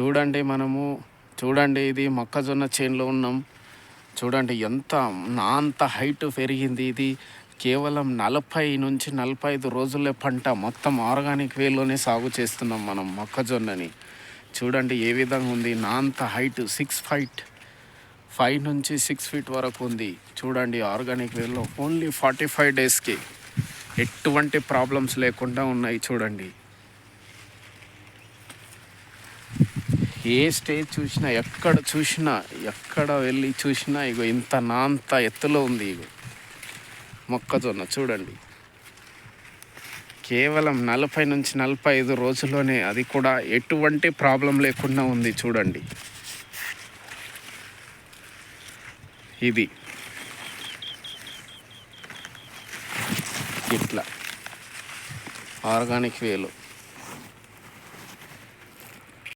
చూడండి మనము చూడండి ఇది మొక్కజొన్న చేనులో ఉన్నాం. చూడండి ఎంత నా అంత హైట్ పెరిగింది ఇది. కేవలం నలభై నుంచి నలభై ఐదు రోజులే పంట మొత్తం ఆర్గానిక్ వేలోనే సాగు చేస్తున్నాం మనం మొక్కజొన్నని. చూడండి ఏ విధంగా ఉంది నా అంత హైట్ సిక్స్ ఫైట్ ఫైవ్ నుంచి సిక్స్ ఫీట్ వరకు ఉంది. చూడండి ఆర్గానిక్ వేలో ఓన్లీ ఫార్టీ ఫైవ్ డేస్కి ఎటువంటి ప్రాబ్లమ్స్ లేకుండా ఉన్నాయి చూడండి. ఏ స్టేజ్ చూసినా ఎక్కడ చూసినా ఎక్కడ వెళ్ళి చూసినా ఇగో ఇంత నాంత ఎత్తులో ఉంది ఇగో మొక్కజొన్న చూడండి. కేవలం నలభై నుంచి నలభై ఐదు రోజుల్లోనే అది కూడా ఎటువంటి ప్రాబ్లం లేకుండా ఉంది చూడండి. ఇది. ఇట్లా. ఆర్గానిక్ వేలు.